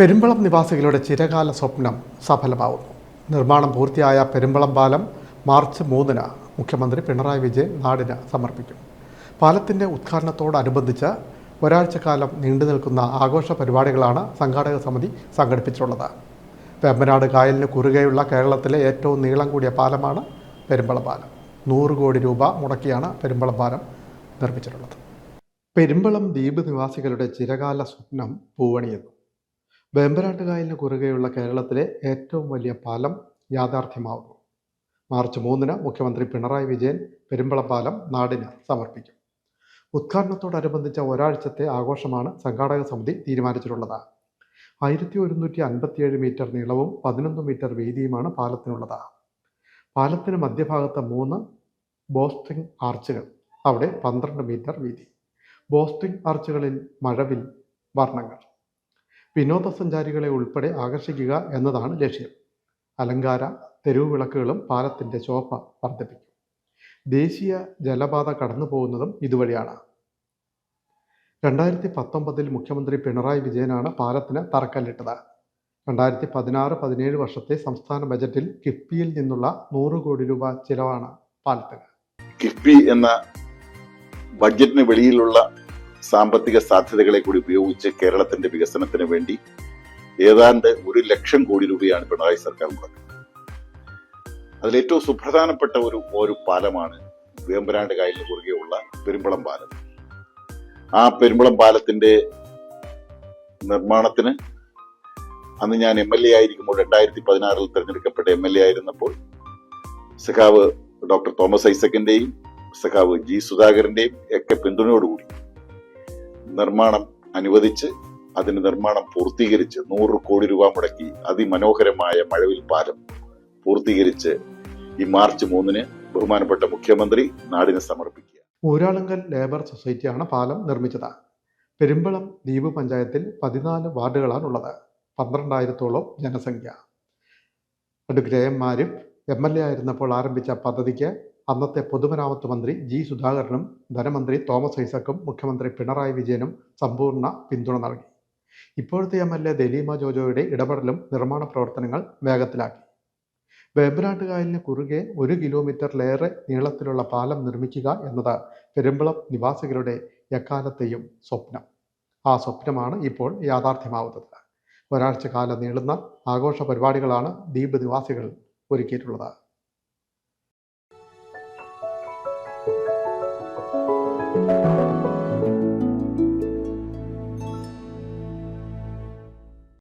പെരുമ്പളം നിവാസികളുടെ ചിരകാല സ്വപ്നം സഫലമാവുന്നു. നിർമ്മാണം പൂർത്തിയായ പെരുമ്പളം പാലം മാർച്ച് മൂന്നിന് മുഖ്യമന്ത്രി പിണറായി വിജയൻ നാടിന് സമർപ്പിക്കും. പാലത്തിന്റെ ഉദ്ഘാടനത്തോടനുബന്ധിച്ച് ഒരാഴ്ചക്കാലം നീണ്ടു നിൽക്കുന്ന ആഘോഷ പരിപാടികളാണ് സംഘാടക സമിതി സംഘടിപ്പിച്ചിട്ടുള്ളത്. വെമ്പനാട് കായലിന് കുറുകെയുള്ള കേരളത്തിലെ ഏറ്റവും നീളം കൂടിയ പാലമാണ് പെരുമ്പളം പാലം. നൂറ് കോടി രൂപ മുടക്കിയാണ് പെരുമ്പളം പാലം നിർമ്മിച്ചിട്ടുള്ളത്. പെരുമ്പളം ദ്വീപ് നിവാസികളുടെ ചിരകാല സ്വപ്നം പൂവണിയുന്നു. വേമ്പനാട്ടുകായലിന് കുറുകെയുള്ള കേരളത്തിലെ ഏറ്റവും വലിയ പാലം യാഥാർത്ഥ്യമാവുന്നു. മാർച്ച് മൂന്നിന് മുഖ്യമന്ത്രി പിണറായി വിജയൻ പെരുമ്പളം പാലം നാടിന് സമർപ്പിക്കും. ഉദ്ഘാടനത്തോടനുബന്ധിച്ച ഒരാഴ്ചത്തെ ആഘോഷമാണ് സംഘാടക സമിതി തീരുമാനിച്ചിട്ടുള്ളത്. ആയിരത്തി ഒരുന്നൂറ്റി അൻപത്തിയേഴ് മീറ്റർ നീളവും പതിനൊന്ന് മീറ്റർ വീതിയുമാണ് പാലത്തിനുള്ളത്. പാലത്തിന് മധ്യഭാഗത്ത് മൂന്ന് ബോസ്റ്റിംഗ് ആർച്ചുകൾ അവിടെ പന്ത്രണ്ട് മീറ്റർ വീതി. ബോസ്റ്റിംഗ് ആർച്ചുകളിൽ മഴവിൽ വർണങ്ങൾ. വിനോദസഞ്ചാരികളെ ഉൾപ്പെടെ ആകർഷിക്കുക എന്നതാണ് ലക്ഷ്യം. അലങ്കാര തെരുവ് വിളക്കുകളും പാലത്തിന്റെ ശോഭ വർദ്ധിപ്പിക്കും. ദേശീയ ജലപാത കടന്നു പോകുന്നതും ഇതുവഴിയാണ്. രണ്ടായിരത്തി പത്തൊമ്പതിൽ മുഖ്യമന്ത്രി പിണറായി വിജയനാണ് പാലത്തിന് തറക്കല്ലിട്ടത്. രണ്ടായിരത്തി പതിനാറ് പതിനേഴ് വർഷത്തെ സംസ്ഥാന ബജറ്റിൽ കിഫ്ബിയിൽ നിന്നുള്ള നൂറ് കോടി രൂപ ചിലവാണ് പാലത്തിന്. കിഫ്ബി എന്ന ബഡ്ജറ്റിന് വെളിയിലുള്ള സാമ്പത്തിക സാധ്യതകളെ കൂടി ഉപയോഗിച്ച് കേരളത്തിന്റെ വികസനത്തിന് വേണ്ടി ഏതാണ്ട് ഒരു ലക്ഷം കോടി രൂപയാണ് പിണറായി സർക്കാർ മുടക്കുന്നത്. അതിലേറ്റവും സുപ്രധാനപ്പെട്ട ഒരു ഒരു പാലമാണ് വേമ്പനാട് കായലിന് കുറുകെയുള്ള പെരുമ്പളം പാലം. ആ പെരുമ്പളം പാലത്തിന്റെ നിർമ്മാണത്തിന് അന്ന് ഞാൻ എം എൽ എ ആയിരിക്കുമ്പോൾ രണ്ടായിരത്തി പതിനാറിൽ തെരഞ്ഞെടുക്കപ്പെട്ട എം എൽ എ ആയിരുന്നപ്പോൾ സഖാവ് ഡോക്ടർ തോമസ് ഐസക്കിന്റെയും സഖാവ് ജി സുധാകരന്റെയും ഒക്കെ പിന്തുണയോടുകൂടി നിർമ്മാണം അനുവദിച്ച് അതിന് നിർമ്മാണം പൂർത്തീകരിച്ച് നൂറ് കോടി രൂപ മുടക്കി അതിമനോഹരമായ മഴവിൽ പാലം പൂർത്തീകരിച്ച് ഈ മാർച്ച് മൂന്നിന് ബഹുമാനപ്പെട്ട മുഖ്യമന്ത്രി നാടിന് സമർപ്പിക്കുക. ഊരാളുങ്കൽ ലേബർ സൊസൈറ്റിയാണ് പാലം നിർമ്മിച്ചത്. പെരുമ്പളം ദ്വീപ് പഞ്ചായത്തിൽ പതിനാല് വാർഡുകളാണുള്ളത്. പന്ത്രണ്ടായിരത്തോളം ജനസംഖ്യ. Advocate M M L A ആയിരുന്നപ്പോൾ ആരംഭിച്ച പദ്ധതിക്ക് അന്നത്തെ പൊതുമരാമത്ത് മന്ത്രി ജി സുധാകരനും ധനമന്ത്രി തോമസ് ഐസക്കും മുഖ്യമന്ത്രി പിണറായി വിജയനും സമ്പൂർണ പിന്തുണ നൽകി. ഇപ്പോഴത്തെ എം എൽ എ ദലീമ ജോജോയുടെ ഇടപെടലും നിർമ്മാണ പ്രവർത്തനങ്ങൾ വേഗത്തിലാക്കി. വേമ്പനാട്ടുകായലിന് കുറുകെ ഒരു കിലോമീറ്ററിലേറെ നീളത്തിലുള്ള പാലം നിർമ്മിക്കുക എന്നത് പെരുമ്പളം നിവാസികളുടെ എക്കാലത്തെയും സ്വപ്നം. ആ സ്വപ്നമാണ് ഇപ്പോൾ യാഥാർത്ഥ്യമാവുന്നത്. ഒരാഴ്ച കാലം നീളുന്ന ആഘോഷ പരിപാടികളാണ് ദ്വീപ് നിവാസികൾ ഒരുക്കിയിട്ടുള്ളത്.